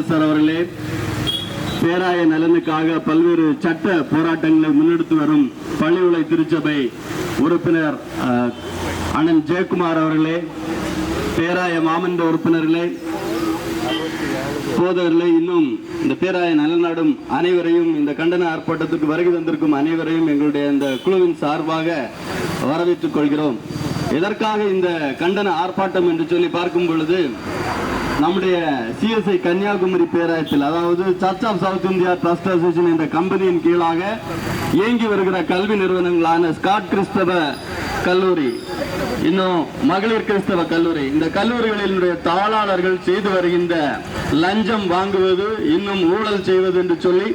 Sir அவர்களே பேராய நலனுக்காக பல்வேறு சட்ட போராட்டங்களை முன்னெடுத்து வரும் பள்ளியுலை திருச்சபை உறுப்பினர் அண்ணன் ஜெயக்குமார் அவர்களே பேராய மாமன்ற உறுப்பினர்களே போதவர்களே இன்னும் இந்த பேராய நலநாடும் அனைவரையும் இந்த கண்டன ஆர்ப்பாட்டத்துக்கு வருகை தந்திருக்கும் அனைவரையும் எங்களுடைய இந்த குழுவின் சார்பாக வரவேற்றுக் கொள்கிறோம். எதற்காக இந்த கண்டன ஆர்ப்பாட்டம் என்று சொல்லி பார்க்கும் பொழுது நம்முடைய சிஎஸ்ஐ கன்னியாகுமரி பேராயத்தில் அதாவது church of south India trust association என்ற கம்பெனியின் கீழாக இயங்கி வருகிற கல்வி நிறுவனங்களான ஸ்காட் கிறிஸ்தவ கல்லூரி இன்னும் மகளிர் கிறிஸ்தவ கல்லூரி. இந்த கல்லூரிகளினுடைய தாளாளர்கள் செய்து வருகின்ற லஞ்சம் வாங்குவது இன்னும் ஊழல் செய்வது என்று சொல்லி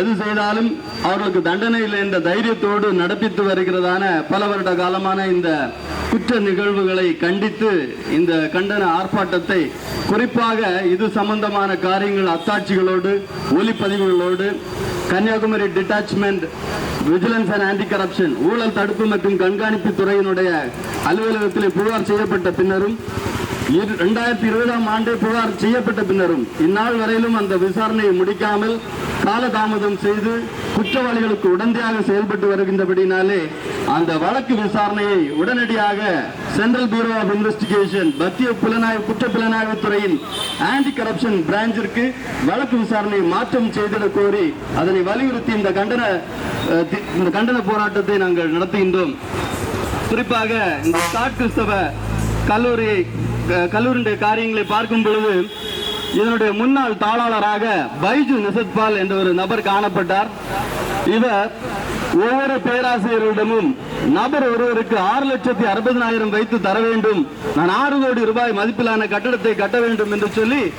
எது செய்தாலும் அவர்களுக்கு தண்டனை இல்லை என்ற தைரியத்தோடு நடப்பித்து வருகிறதான பல வருட காலமான இந்த குற்ற நிகழ்வுகளை கண்டித்து இந்த கண்டன ஆர்ப்பாட்டத்தை குறிப்பாக இது சம்பந்தமான காரியங்கள் அத்தாட்சிகளோடு ஒலிப்பதிவுகளோடு Kanyakumari detachment vigilance and anti corruption ஊழல் தடுப்பு மற்றும் கண்காணிப்பு துறையினுடைய அலுவலகத்தில் புகார் செய்யப்பட்ட பின்னரும் இரண்டாயிரத்தி இருபதாம் ஆண்டு புகார் செய்யப்பட்ட பின்னரும் இந்நாள் வரையிலும் அந்த விசாரணையை முடிக்காமல் காலதாமதம் செய்து குற்றவாளிகளுக்கு உடந்தையாக செயல்பட்டு வருகின்றபடினாலே அந்த வழக்கு விசாரணையை உடனடியாக சென்ட்ரல் பியூரோ ஆஃப் இன்வெஸ்டிகேஷன் மத்திய புலனாய்வு குற்ற புலனாய்வு துறையின் ஆன்டி கரப்ஷன் பிரான்ச்சிற்கு வழக்கு விசாரணையை மாற்றம் செய்திட கோரி அதனை வலியுறுத்தி இந்த கண்டன அஹ், இந்த கண்டன போராட்டத்தை நாங்கள் நடத்துகின்றோம். குறிப்பாக இந்த ஸ்காட் கிறிஸ்தவ கல்லூரி க- கல்லூரியுடைய காரியங்களை பார்க்கும் பொழுது இதனுடைய முன்னாள் தாளாளராக பைஜு நிசத்பால் என்ற ஒரு நபர் காணப்பட்டார். இவர் ஒவ்வொரு பேராசிரியரிடமும் நபர் ஒருவருக்கு ஆறு லட்சத்தி அறுபதனாயிரம் வைத்து தர வேண்டும். நான் ஆறு கோடி ரூபாய் மதிப்பிலான கட்டடத்தை கட்ட வேண்டும் என்று சொல்லி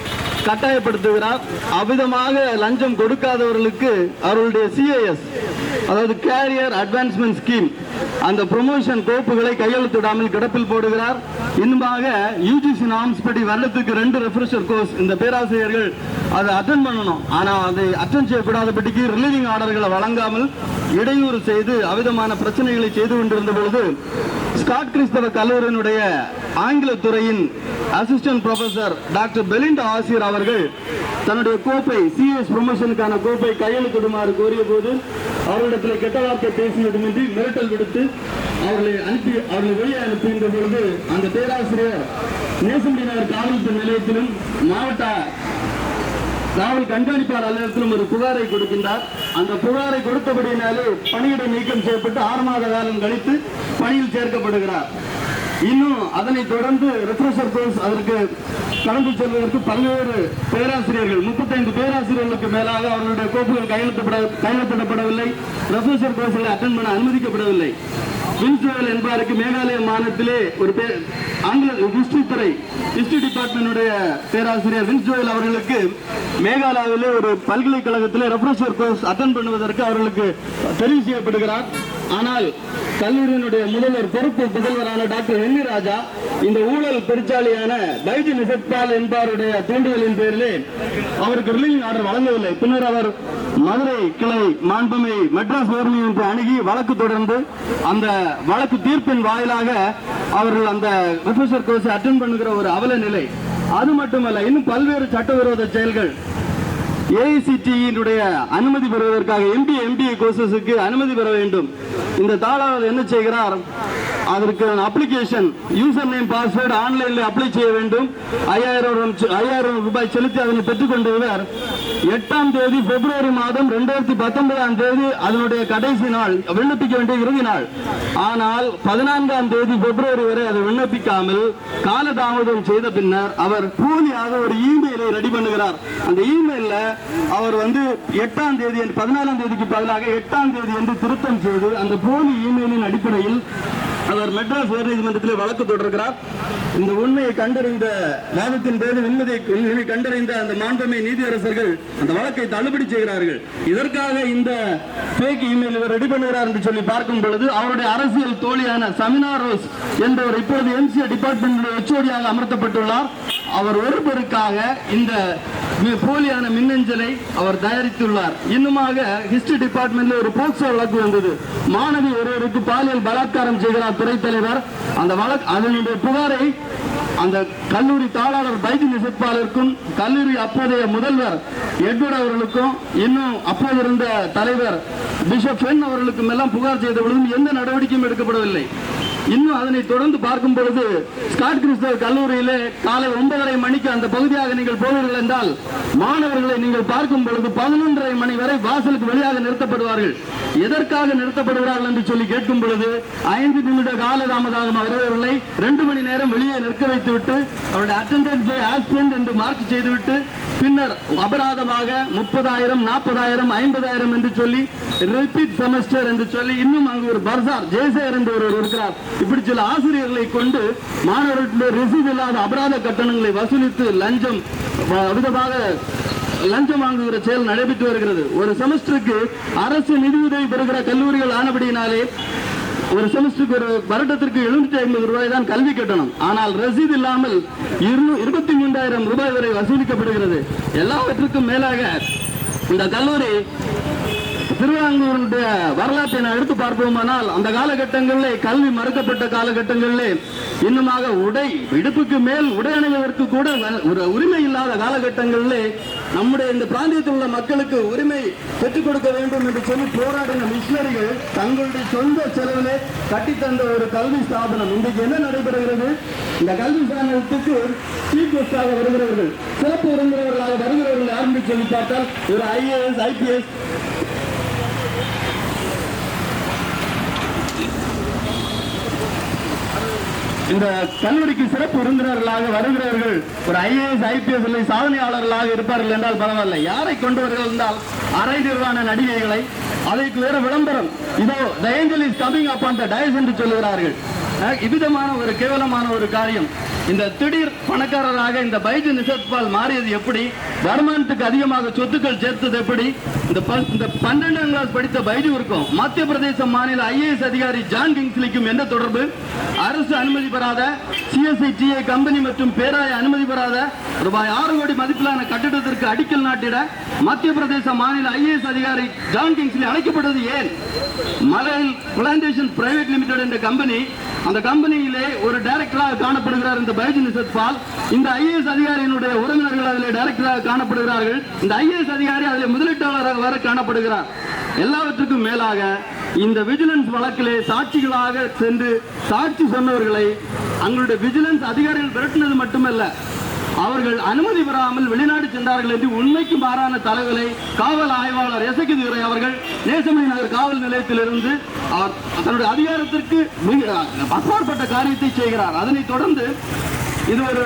கட்டாயப்படுத்துகிறார். அவ்விதமாக லஞ்சம் கொடுக்காதவர்களுக்கு அவர்களுடைய சிஏஎஸ் அதாவது கேரியர் அட்வான்ஸ்மெண்ட் ஸ்கீம் அந்த ப்ரொமோஷன் கோப்புகளை கையெழுத்திடாமல் கிடப்பில் போடுகிறார். இன்னுமாக யூஜிசி நாம்ஸ் படி வருடத்துக்கு ரெண்டு ரெஃப்ரெஷர் கோர்ஸ் இந்த பேராசிரியர்கள் அதை அட்டன் பண்ணணும். ஆனால் அதை அட்டன் செய்யக்கூடாதபடிக்கு ரிலீவிங் ஆர்டர்களை வழங்காமல் இடையூறு செய்து அவிதமான பிரச்சனைகளை செய்து கொண்டிருந்த பொழுது ஸ்காட் கிறிஸ்தவ கல்லூரியினுடைய ஆங்கில துறையின் அசிஸ்டன்ட் ப்ரொஃபசர் டாக்டர் பெலிண்டா ஆசிரியர் அவர்கள் தன்னுடைய கோப்பை சிஎஸ் ப்ரொமோஷனுக்கான கோப்பை கையெழுத்திடுமாறு கோரிய போது அவரிடத்தில் கெட்ட வார்த்தை பேசியதுமின்றி மிரட்டல் விடுத்து அவர்களை அனுப்பி அவர்களை வெளியே அனுப்புகின்ற பொழுது அந்த பேராசிரியர் நேசம்பி நகர் காவல்துறை நிலையத்திலும் மாவட்ட காவல் கண்காணிப்பாளர் அலுவலகத்திலும் ஒரு புகாரை கொடுக்கின்றார். அந்த புகாரை கொடுத்தபடியினாலே பணியிட நீக்கம் செய்யப்பட்டு ஆறு மாத காலம் கழித்து பணியில் சேர்க்கப்படுகிறார். இன்னும் அதனை தொடர்ந்து ரெஃப்ரெஷர் கோர்ஸ் அதற்கு கடந்து செல்வதற்கு பல்வேறு பேராசிரியர்கள் முப்பத்தைந்து பேராசிரியர்களுக்கு மேலாக அவர்களுடைய கோப்புகள் கையெழுத்தப்பட கையெழுத்திடப்படவில்லை ரெஃப்ரெஷர் கோர்ஸ்களை அட்டன் பண்ண அனுமதிக்கப்படவில்லை. வின்சோயல் என்பாருக்கு மேகாலய மாநிலத்திலே ஒரு பேர் ஆங்கில ஹிஸ்டரி துறை ஹிஸ்டரி டிபார்ட்மெண்டுடைய பேராசிரியர் வின்சோயல் அவர்களுக்கு மேகாலயாவிலே ஒரு பல்கலைக்கழகத்திலே ரெஃப்ரெஷர் கோர்ஸ் அட்டன் பண்ணுவதற்கு அவர்களுக்கு தெரிவு செய்யப்படுகிறார். ஆனால் கல்லூரியினுடைய முதல்வர் பொறுப்பு முதல்வரான டாக்டர் ஹென்னி ராஜா இந்த ஊழல் பெருச்சாலியான பைஜு நிசத்பால் என்பாருடைய தூண்டுதலின் பேரிலே அவருக்கு ரிலீவிங் ஆர்டர் வழங்கவில்லை. பின்னர் அவர் மதுரை கிளை மாண்புமை மெட்ராஸ் உயர்நீதிமன்ற அணுகி வழக்கு தொடர்ந்து அந்த வழக்கு தீர்ப்பின் வாயிலாக அவர்கள் அந்த ரிஃப்ரெஷர் கோர்ஸை அட்டன் பண்ணுகிற ஒரு அவல நிலை. அது மட்டுமல்ல இன்னும் பல்வேறு சட்டவிரோத செயல்கள் ஏஐசிடியினுடைய அனுமதி பெறுவதற்காக எம்பி எம்பிஏ கோர்சஸுக்கு அனுமதி பெற வேண்டும். இந்த தாளாளர் என்ன செய்கிறார்? அதற்கு அப்ளிகேஷன் யூசர் நேம் பாஸ்வேர்டு ஆன்லைனில் அப்ளை செய்ய வேண்டும். ஐயாயிரம் ஐயாயிரம் ரூபாய் செலுத்தி அதனை பெற்றுக்கொண்ட இவர் எட்டாம் தேதி பிப்ரவரி மாதம் ரெண்டாயிரத்தி பத்தொன்பதாம் தேதி அதனுடைய கடைசி நாள் விண்ணப்பிக்க வேண்டிய இறுதி நாள். ஆனால் பதினான்காம் தேதி பிப்ரவரி வரை அதை விண்ணப்பிக்காமல் காலதாமதம் செய்த பின்னர் அவர் போலியாக ஒரு இமெயிலை ரெடி பண்ணுகிறார். அந்த இமெயிலில் அவர் வந்து எட்டாம் தேதி பதினாலாம் தேதிக்கு பதிலாக எட்டாம் தேதி என்று திருத்தம் செய்து அந்த போலி இமெயிலின் அடிப்படையில் அவர் மெட்ராஸ் உயர்நீதிமன்றத்தில் வழக்கு தொடர்கிறார் இந்த உண்மையை கண்டறிந்த வாதத்தின் போது உண்மையை உண்மையை கண்டறிந்த அந்த மாண்புமை நீதியரசர்கள் அந்த வழக்கை தள்ளுபடி செய்கிறார்கள். இதற்காக இந்த பேக் இமெயில் இவர் ரெடி பண்ணுகிறார் என்று சொல்லி பார்க்கும் பொழுது அவருடைய அரசியல் தோழியான சமினா ரோஸ் என்பவர் இப்பொழுது எம்சிஏ டிபார்ட்மெண்ட் எச்ஓடியாக அமர்த்தப்பட்டுள்ளார். அவர் ஒருவருக்காக இந்த போலியான மின்னஞ்சலை அவர் தயாரித்துள்ளார். இன்னுமாக ஹிஸ்டரி டிபார்ட்மெண்ட்ல ஒரு போக்சோ வழக்கு வந்தது. மாணவி ஒருவருக்கு பாலியல் பலாத்காரம் செய்கிறார் துறை தலைவர். அந்த வழக்கு அதனுடைய புகாரை அந்த கல்லூரி தாளாளர் பைஜு நிசப்பாளருக்கும் கல்லூரி அப்போதைய முதல்வர் எட்வர்ட் அவர்களுக்கும் இன்னும் அப்போது இருந்த தலைவர் பிஷப் பெண் அவர்களுக்கும் எல்லாம் புகார் செய்த பொழுதும் எந்த நடவடிக்கையும் எடுக்கப்படவில்லை. இன்னும் அதனை தொடர்ந்து பார்க்கும் பொழுது ஸ்காட் கிறிஸ்தவ கல்லூரியில காலை ஒன்பதரை மணிக்கு அந்த பகுதியாக நீங்கள் போவீர்கள் என்றால் மாணவர்களை நீங்கள் பார்க்கும் பொழுது பதினொன்றரை மணி வரை வாசலுக்கு வெளியாக நிறுத்தப்படுவார்கள். எதற்காக நிறுத்தப்படுகிறார்கள் என்று சொல்லி கேட்கும் பொழுது ஐந்து நிமிட காலதாமதமாக வருவதில்லை. ரெண்டு மணி நேரம் வெளியே நிற்க வைத்துவிட்டு அவருடைய அட்டண்டன்ஸ் பை ஆக்சிடென்ட் என்று மார்க் செய்துவிட்டு பின்னர் அபராதமாக முப்பதாயிரம் நாற்பதாயிரம் ஐம்பதாயிரம் என்று சொல்லி ரிப்பீட் செமஸ்டர் என்று சொல்லி இன்னும் அங்கு ஒரு பர்சார் ஜெய்சேர் என்று ஒருவர் இருக்கிறார். இப்படி சில ஆசிரியர்களை கொண்டு மாணவர்களுடைய ரிசீவ் இல்லாத அபராத கட்டணங்களை வசூலித்து லஞ்சம் விதமாக லஞ்சம் வாங்குகிற செயல் நடைபெற்று வருகிறது. ஒரு செமஸ்டருக்கு அரசு நிதியுதவி பெறுகிற கல்லூரிகள் ஆனபடியினாலே ஒரு செமஸ்டருக்கு ஒரு வருடத்திற்கு எழுநூற்றி ஐம்பது ரூபாய் தான் கல்வி கட்டணம். ஆனால் ரசீது இல்லாமல் இருபத்தி மூன்றாயிரம் ரூபாய் வரை வசூலிக்கப்படுகிறது. எல்லாவற்றுக்கும் மேலாக இந்த கல்லூரி திருவாங்கூருடைய வரலாற்றை நான் எடுத்து பார்ப்போமானால் அந்த காலகட்டங்களிலே கல்வி மறுக்கப்பட்ட காலகட்டங்களிலே இன்னுமாக உடை இடுப்புக்கு மேல் உடை அணிவதற்கு கூட ஒரு உரிமை இல்லாத காலகட்டங்களிலே நம்முடைய இந்த பிராந்தியத்தில் உள்ள மக்களுக்கு உரிமை பெற்றுக் கொடுக்க வேண்டும் என்று சொல்லி போராடின மிஷினரிகள் தங்களுடைய சொந்த செலவிலே கட்டித்தந்த ஒரு கல்வி ஸ்தாபனம். இன்றைக்கு என்ன நடைபெறுகிறது? இந்த கல்வி ஸ்தாபனத்துக்கு சீஃப் கெஸ்டாக வருகிறவர்கள் சிறப்பு விருந்தினர்களாக வருகிறவர்கள் யாருன்னு சொல்லி பார்த்தால் ஒரு ஐஏஎஸ் ஐபிஎஸ் இந்த கல்லூரிக்கு சிறப்பு விருந்தினர்களாக வருகிறவர்கள் ஒரு ஐஏஎஸ் ஐபிஎஸ் இல்லை சாதனையாளர்களாக இருப்பார்கள் என்றால் பரவாயில்லை. யாரை கொண்டு வருகிறார்கள் என்றால் அரை நிர்வாண நடிகைகளை அதற்கு வேற விளம்பரம். இதோ the angel is coming up அந்த டயஸ் என்று சொல்லுகிறார்கள். இவ்விதமான ஒரு கேவலமான ஒரு காரியம். இந்த திடீர் பணக்காரராக இந்த பைஜு நிசத்பால் மாறியது எப்படி? வருமானத்துக்கு அதிகமாக சொத்துக்கள் சேர்த்தது எப்படி? இந்த இந்த பன்னெண்டாம் கிளாஸ் படித்த பைஜுவிற்கும் மத்திய பிரதேச மாநில ஐஏஎஸ் அதிகாரி ஜான் கிங்ஸ்லிக்கும் என்ன தொடர்பு? அரசு அனுமதி பெறாத சிஎஸ்ஐடிஏ கம்பெனி மற்றும் பேராய அனுமதி பெறாத ரூபாய் ஆறு கோடி மதிப்பிலான கட்டிடத்திற்கு அடிக்கல் நாட்டிட மத்திய பிரதேச மாநில ஐஏஎஸ் அதிகாரி ஜான் கிங்ஸ்லி அழைக்கப்பட்டது ஏன்? மலையில் பிளான்டேஷன் பிரைவேட் லிமிடெட் என்ற கம்பெனி அந்த கம்பெனியிலே ஒரு டைரக்டராக காணப்படுகிறார் இந்த பைஜு சத்பால் இந்த ஐஏஎஸ் அதிகாரியினுடைய உறவினர்கள் அதில் டைரக்டராக காணப்படுகிறார்கள். இந்த ஐஏஎஸ் அதிகாரி அதில் முதலீட்டாளராக வர காணப்படுகிறார். எல்லாவற்றுக்கும் மேலாக இந்த விஜிலன்ஸ் வழக்கிலே சாட்சிகளாக சென்று சாட்சி சொன்னவர்களை அங்களுடைய விஜிலன்ஸ் அதிகாரிகள் விரட்டினது மட்டுமல்ல அவர்கள் அனுமதி பெறாமல் வெளிநாடு சென்றார்கள் என்று உண்மைக்கு மாறான தகவலை காவல் ஆய்வாளர் எசக்கு துரை அவர்கள் நேசமணி நகர் காவல் நிலையத்திலிருந்து அவர் தன்னுடைய அதிகாரத்திற்கு அப்பாற்பட்ட காரியத்தை செய்கிறார். அதனைத் தொடர்ந்து இது ஒரு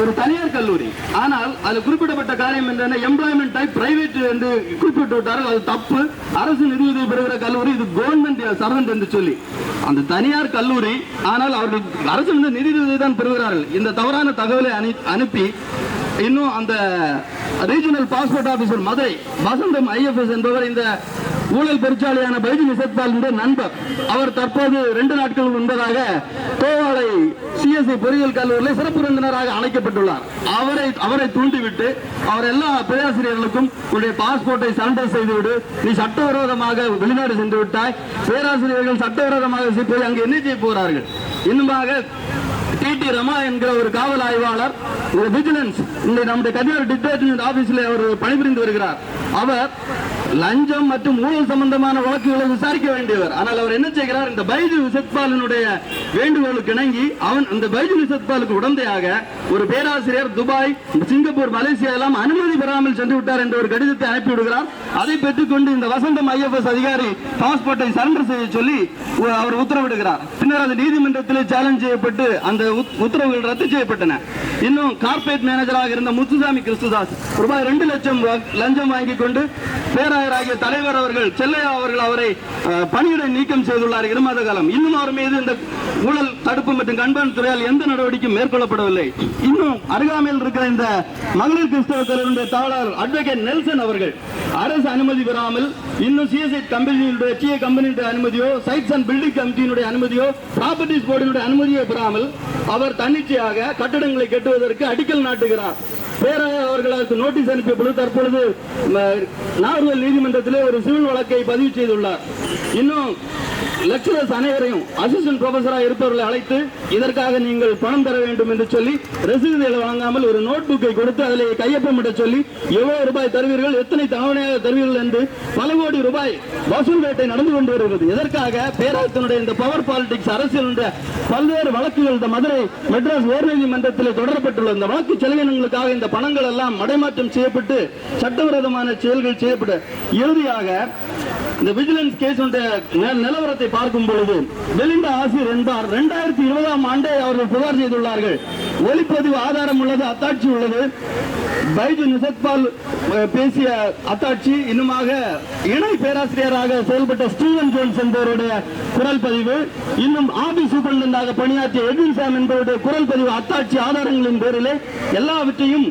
ஒரு தனியார் கல்லூரி. ஆனால் அது குறிப்பிடப்பட்ட காரியம் என்ன எம்ப்ளாய்மெண்ட் டைப் பிரைவேட் என்று குறிப்பிட்டு விட்டார்கள். அது தப்பு. அரசு நிதியுதவி பெறுகிற கல்லூரி இது கவர்மெண்ட் சர்வெண்ட் என்று சொல்லி. அந்த தனியார் கல்லூரி ஆனால் அவர்கள் அரசு வந்து நிதியுதவி தான் பெறுகிறார்கள். இந்த தவறான தகவலை அனு- அனுப்பி இன்னும் அந்த regional passport officer Madurai Vasantham IFS என்பவர் இந்த ஊழல் பெருச்சாளியான பைஜி நிசத்பால் நண்பர். அவர் தற்போது ரெண்டு நாட்கள் முன்பதாக கோவாலை சிஎஸ்ஐ பொறியியல் கல்லூரியில் சிறப்பு விருந்தினராக அழைக்கப்பட்டுள்ளார். அவரை அவரை தூண்டிவிட்டு அவர் எல்லா பேராசிரியர்களுக்கும் உன்னுடைய பாஸ்போர்ட்டை சரண்டர் செய்துவிடு. நீ சட்டவிரோதமாக வெளிநாடு சென்று விட்டாய். பேராசிரியர்கள் சட்டவிரோதமாக போய் அங்கு என்ன செய்ய போகிறார்கள்? இன்னுமாக டிடி ரமா என்கிற ஒரு காவல் ஆய்வாளர் ஒரு விஜிலன்ஸ் இந்த நம்முடைய கன்னியாகுமரி டிபார்ட்மெண்ட் ஆபீஸ்ல அவர் பணிபுரிந்து வருகிறார். அவர் லஞ்சம் மற்றும் ஊழல் சம்பந்தமான வழக்குகளை விசாரிக்க வேண்டியவர். ஆனால் அவர் என்ன செய்கிறார்? இந்த பைஜு விசத்பாலினுடைய வேண்டுகோளுக்கு இணங்கி அவன் இந்த பைஜு விசத்பாலுக்கு உடந்தையாக ஒரு பேராசிரியர் துபாய் சிங்கப்பூர் மலேசியா எல்லாம் அனுமதி பெறாமல் சென்று விட்டார் என்ற ஒரு கடிதத்தை அனுப்பி விடுகிறார். அதை பெற்றுக்கொண்டு இந்த வசந்தம் ஐஎஃப்எஸ் அதிகாரி பாஸ்போர்ட்டை சரண்டர் செய்ய சொல்லி அவர் உத்தரவிடுகிறார். பின்னர் அது நீதிமன்றத்தில் சேலஞ்ச் செய்யப்பட்டு அந்த உத்தரவுகள் ரத்து செய்யப்பட்டன. இன்னும் கார்ப்பரேட் மேனேஜராக இருந்த முத்துசாமி கிறிஸ்துதாஸ் ரூபாய் ரெண்டு லட்சம் லஞ்சம் வாங்கி கொண்டு சபாநாயகர் ஆகிய தலைவர் அவர்கள் செல்லையா அவர்கள் அவரை அஹ், நீக்கம் செய்துள்ளார். இருமாத காலம். இன்னும் அவர் மீது இந்த ஊழல் தடுப்பு மற்றும் கண்காணிப்பு துறையால் எந்த நடவடிக்கையும் மேற்கொள்ளப்படவில்லை. இன்னும் அருகாமையில் இருக்கிற இந்த மகளிர் கிறிஸ்தவ கல்லூரியுடைய தாளர் அட்வொகேட் நெல்சன் அவர்கள் அரசு அனுமதி பெறாமல் இன்னும் சிஎஸ்ஐ கம்பெனியுடைய சிஏ கம்பெனியுடைய அனுமதியோ சைட்ஸ் அண்ட் பில்டிங் கமிட்டியினுடைய அனுமதியோ ப்ராப்பர்ட்டிஸ் போர்டினுடைய அனுமதியை பெறாமல் அவர் தன்னிச்சையாக கட்டடங்களை கட்டுவதற்கு அடிக்கல் நாட்டுகிறார். பேராயர் அவர்கள் அதற்கு நோட்டீஸ் அனுப்பிய பொழுது தற்பொழுது நாகர்கோவில் நீதிமன்றத்திலே ஒரு சிவில் வழக்கை பதிவு செய்துள்ளார். இன்னும் லெக்சரர்ஸ் அனைவரையும் அசிஸ்டன்ட் ப்ரொஃபஸராக இருப்பவர்களை அழைத்து இதற்காக நீங்கள் பணம் தர வேண்டும் என்று சொல்லி ரசீதுகளை வாங்காமல் ஒரு நோட் புக்கை கொடுத்து அதில் கையொப்பமிட சொல்லி எவ்வளவு ரூபாய் தருவீர்கள் எத்தனை தவணையாக தருவீர்கள் என்று பல கோடி ரூபாய் வசூல் வேட்டை நடந்து கொண்டு வருகிறது. இதற்காக பேராயத்தினுடைய இந்த பவர் பாலிடிக்ஸ் அரசியலுடைய பல்வேறு வழக்குகள் இந்த மதுரை மெட்ராஸ் உயர்நீதிமன்றத்தில் தொடரப்பட்டுள்ள இந்த வழக்கு செலவினங்களுக்காக இந்த பணங்கள் எல்லாம் மடைமாற்றம் செய்யப்பட்டு சட்டவிரோதமான செயல்கள் செய்யப்பட்டு இறுதியாக இந்த விஜிலன்ஸ் கேஸ் நிலவரத்தை பார்க்கும் பொழுது பெலிண்டா ஆசிரியர் என்பார். இரண்டாயிரத்தி இருபதாம் ஆண்டே அவர்கள் புகார் செய்துள்ளார்கள். ஒளிப்பதிவு ஆதாரம் உள்ளது அத்தாட்சி உள்ளது. பைஜு நிசத்பால் பேசிய அத்தாட்சி இன்னுமாக இணை பேராசிரியராக செயல்பட்ட ஸ்டீவன் ஜோன்ஸ் என்பவருடைய குரல் பதிவு இன்னும் ஆபி சூப்பரண்டாக பணியாற்றிய எட்வின் சாம் என்பவருடைய குரல் பதிவு அத்தாட்சி ஆதாரங்களின் பேரிலே எல்லாவற்றையும்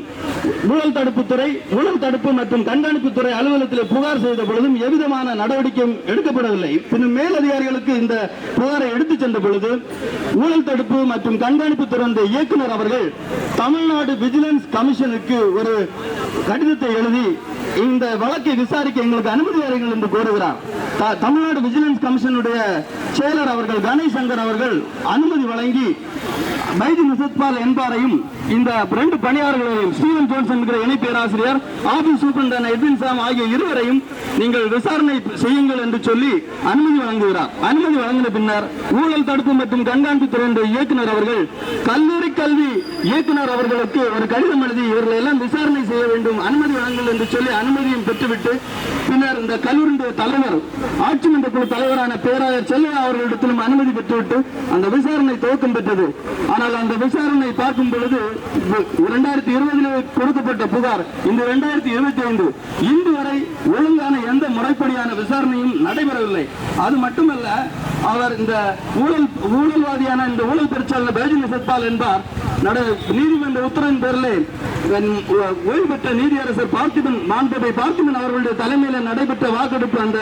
ஊழல் தடுப்புத்துறை ஊழல் தடுப்பு மற்றும் கண்காணிப்புத்துறை அலுவலகத்தில் புகார் செய்த பொழுதும் எவ்விதமான நடவடிக்கையும் எடுக்கப்படவில்லை. பின்னர் மேலதிகாரிகளுக்கு இந்த புகாரை எடுத்துச் சென்ற பொழுது ஊழல் தடுப்பு மற்றும் கண்காணிப்பு கண்காணிப்புத்துறை இயக்குனர் அவர்கள் தமிழ்நாடு விஜிலன்ஸ் கமிஷனுக்கு ஒரு கடிதத்தை எழுதி இந்த வழக்கை விசாரிக்க எங்களுக்கு அனுமதி அளிங்கள் என்று கோருகிறார். தமிழ்நாடு விஜிலன்ஸ் கமிஷனுடைய செயலர் அவர்கள் கணேஷ் சங்கர் அவர்கள் அனுமதி வழங்கி பைஜு நிசத்பால் என்பாரையும் இந்த ரெண்டு பணியாளர்களையும் ஸ்டீவன் ஜோன்சன் என்கிற இணை பேராசிரியர் ஆபீஸ் சூப்பரண்டன் எட்வின் சாம் ஆகிய இருவரையும் நீங்கள் விசாரணை செய்யுங்கள் என்று சொல்லி அனுமதி வழங்குகிறார். அனுமதி வழங்கின பின்னர் ஊழல் தடுப்பு மற்றும் கண்காணிப்பு துறை இயக்குநர் அவர்கள் கல்லூரி கல்வி இயக்குனர் அவர்களுக்கு ஒரு கடிதம் எழுதி இவர்களை எல்லாம் விசாரணை செய்ய வேண்டும் அனுமதி வழங்கல் என்று சொல்லி அனுமதியும் பெற்றுவிட்டு பின்னர் இந்த கல்லூரியுடைய தலைவர் ஆட்சி மன்ற குழு தலைவரான பேராயர் செல்லையா அவர்களிடத்திலும் அனுமதி பெற்றுவிட்டு அந்த விசாரணை துவக்கம் பெற்றது. ஆனால் அந்த விசாரணை பார்க்கும் பொழுது இரண்டாயிரத்தி இருபதில் கொடுக்கப்பட்ட புகார். இந்த இரண்டாயிரத்தி இருபத்தி ஐந்து இன்று வரை ஒழுங்கான எந்த முறைப்படியான விசாரணையும் நடைபெறவில்லை. அது மட்டுமல்ல அவர் இந்த ஊழல் ஊழல்வாதியான இந்த ஊழல் பெருச்சாளர் பேஜினி சத்பால் என்பார். நட நீதிமன்ற உத்தரவின் பேரில் ஓய்வு பெற்ற நீதியரசர் பார்த்திபன் மாண்புமை பார்த்திபன் அவர்களுடைய தலைமையில் நடைபெற்ற வாக்கெடுப்பு அந்த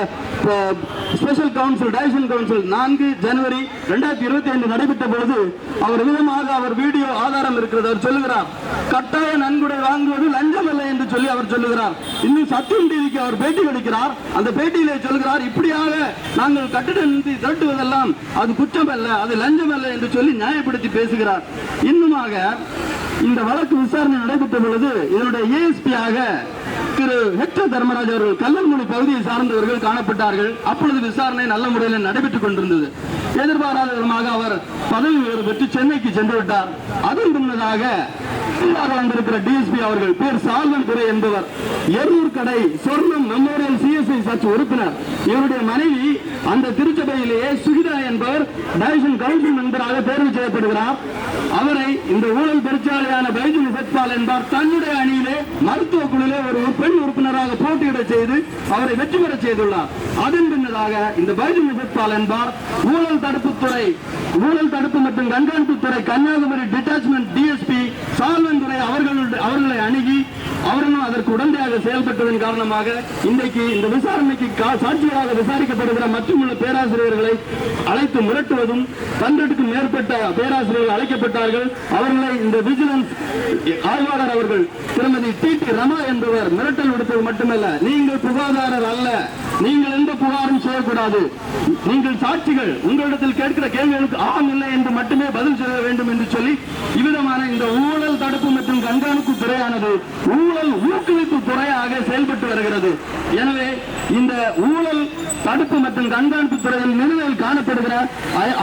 ஸ்பெஷல் கவுன்சில் டைரக்ஷன் கவுன்சில் நான்கு ஜனவரி ரெண்டாயிரத்தி இருபத்தி ஐந்து நடைபெற்ற பொழுது அவர் விதமாக அவர் வீடியோ ஆதாரம் இருக்கிறது. அவர் சொல்லுகிறார் கட்டாய நன்கொடை வாங்குவது லஞ்சம் அல்ல என்று சொல்லி அவர் சொல்லுகிறார். இன்னும் சத்தியம் டிவிக்கு அவர் பேட்டி கொடுக்கிறார் அந்த பேட்டியிலே சொல்கிறார் இப்படியாக நாங்கள் கட்டிட நிதி திரட்டுவதெல்லாம் அது குற்றம் அல்ல அது லஞ்சம் அல்ல என்று சொல்லி நியாயப்படுத்தி பேசுகிறார். இன்னுமாக இந்த வழக்கு விசாரணை நடைபெற்ற பொழுது இதனுடைய ஏஎஸ்பியாக திரு ஹெச் தர்மராஜ் அவர்கள் கல்லன்மொழி பகுதியை சார்ந்தவர்கள் காணப்பட்டார்கள். அப்பொழுது விசாரணை நல்ல முறையில் நடைபெற்றுக் கொண்டிருந்தது. எதிர்பாராத விதமாக அவர் பதவி உயர்வு பெற்று சென்னைக்கு சென்று விட்டார். அதன் முன்னதாக வந்திருக்கிற டிஎஸ்பி அவர்கள் பேர் சால்வன் துறை என்பவர் எரூர் கடை சொர்ணம் மெமோரியல் சிஎஸ்ஐ சர்ச் உறுப்பினர். இவருடைய மனைவி அந்த திருச்சபையிலேயே சுகிதா என்பவர் டைசன் கவுன்சில் மெம்பராக தேர்வு செய்யப்படுகிறார். அவரை இந்த ஊழல் பெருச்சாலையான பைஜு சத்பால் என்பார் தன்னுடைய அணியிலே மருத்துவ குழுவிலே ஒரு பெண் உறுப்பினராக போட்டியிட செய்து அவரை வெற்றி பெற செய்துள்ளார். அதன் பின்னதாக இந்த பைஜு சத்பால் என்பார் ஊழல் தடுப்புத்துறை ஊழல் தடுப்பு மற்றும் கண்காணிப்புத்துறை கன்னியாகுமரி டிட்டாச்மெண்ட் டிஎஸ்பி சால்வன் துறை அவர்களுடைய அவர்களை அணுகி அவர்களும் அதற்கு உடந்தையாக செயல்பட்டதன் காரணமாக இன்றைக்கு இந்த விசாரணைக்கு சாட்சிகளாக விசாரிக்கப்படுகிற மற்றுமுள்ள பேராசிரியர்களை அழைத்து மிரட்டுவதும் பன்னெண்டுக்கும் மேற்பட்ட பேராசிரியர்கள் அழைக்கப்பட்டார்கள். அவர்களை இந்த விஜிலன்ஸ் ஆய்வாளர் அவர்கள் திருமதி டி டி ரமா என்பவர் மிரட்டல் விடுத்தது மட்டுமல்ல நீங்கள் புகாதாரர் அல்ல நீங்கள் எந்த புகாரும் செய்யக்கூடாது. நீங்கள் சாட்சிகள் உங்களிடத்தில் கேட்கிற கேள்விகளுக்கு ஆம் இல்லை என்று மட்டுமே பதில் சொல்ல வேண்டும் என்று சொல்லி இவ்விதமான இந்த ஊழல் தடுப்பு மற்றும் கண்காணிப்பு துறையானது ஊழல் ஊக்குவிப்பு துறையாக செயல்பட்டு வருகிறது. எனவே இந்த ஊழல் தடுப்பு மற்றும் கண்காணிப்பு துறையில் நிலுவையில் காணப்படுகிற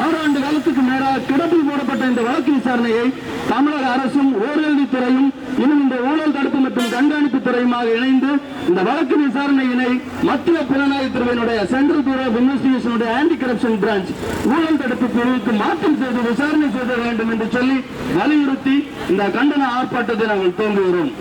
ஆறு ஆண்டு காலத்துக்கு மேலாக கிடப்பில் போடப்பட்ட இந்த வழக்கு விசாரணையை தமிழக அரசும் ஓரல்வித்துறையும் இன்னும் இந்த ஊழல் தடுப்பு மற்றும் கண்காணிப்பு துறையுமாக இணைந்து இந்த வழக்கு விசாரணையினை மத்திய புலனாய்வு பிரிவினுடைய சென்ட்ரல் பியூரோ ஆஃப் இன்வெஸ்டிகேஷனுடைய ஆன்டி கரப்ஷன் பிரான்ச் ஊழல் தடுப்பு பிரிவுக்கு மாற்றம் செய்து விசாரணை செய்த வேண்டும் என்று சொல்லி வலியுறுத்தி இந்த கண்டன ஆர்ப்பாட்டத்தை நாங்கள் தோன்றுகிறோம்